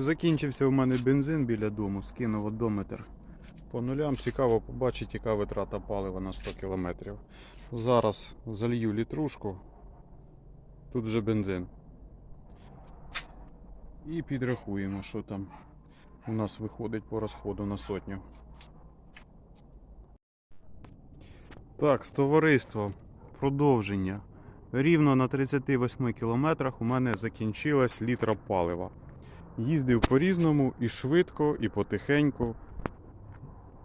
Закінчився у мене бензин біля дому, скинув одометр. По нулям цікаво побачити, яка витрата палива на 100 км. Зараз залью літрушку. Тут вже бензин. І підрахуємо, що там у нас виходить по розходу на сотню. Так, з товариство. Продовження. Рівно на 38 кілометрах у мене закінчилась літра палива. Їздив по-різному, і швидко, і потихеньку,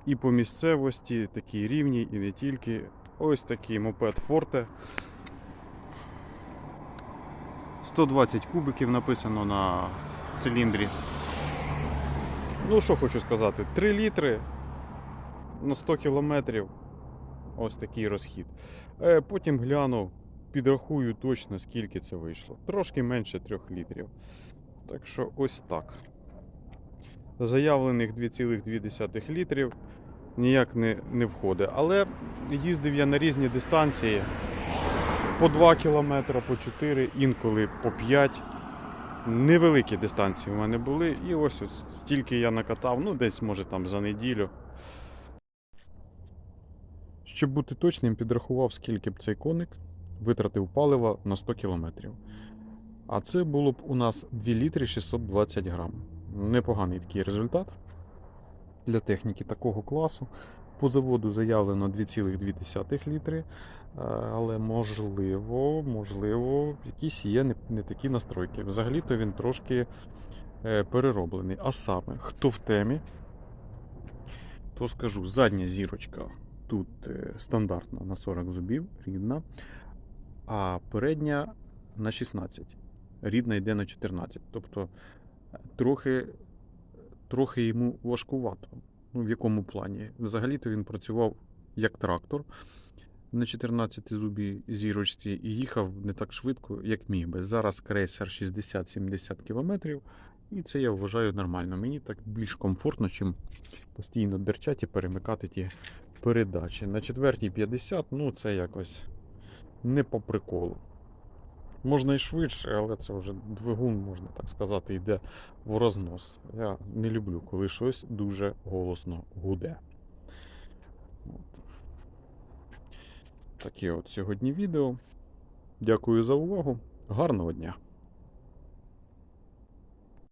і по місцевості, такій рівній, і не тільки. Ось такий мопед Forte. 120 кубиків написано на циліндрі. Ну, що хочу сказати, 3 літри на 100 кілометрів. Ось такий розхід. Е, Потім гляну, підрахую точно, скільки це вийшло. Трошки менше 3 літрів. Так що ось так. Заявлених 2,2 літрів ніяк не, не входить. Але їздив я на різні дистанції. По 2 кілометри, по 4, інколи по 5. Невеликі дистанції у мене були. І ось, ось стільки я накатав, ну десь може там за неділю. Щоб бути точним, підрахував, скільки б цей коник витратив палива на 100 кілометрів. А це було б у нас 2 літри 620 грам. Непоганий такий результат для техніки такого класу. По заводу заявлено 2,2 літри, е, але можливо, можливо, якісь є не, не такі настройки. Взагалі-то він трошки е, перероблений. А саме, хто в темі, то скажу, задня зірочка тут е, стандартна на 40 зубів, рідна, а передня на 16. Рідна йде на 14. Тобто е, трохи, трохи йому важкувато. Ну, в якому плані? Взагалі-то він працював як трактор на 14 зубі зірочці і їхав не так швидко, як міг би. Зараз крейсер 60-70 км, і це я вважаю нормально. Мені так більш комфортно, чим постійно дерчати і перемикати ті передачі. На четвертій 50, ну це якось не по приколу. Можна і швидше, але це вже двигун, можна так сказати, йде в рознос. Я не люблю, коли щось дуже голосно гуде. Таке от сьогодні відео. Дякую за увагу. Гарного дня!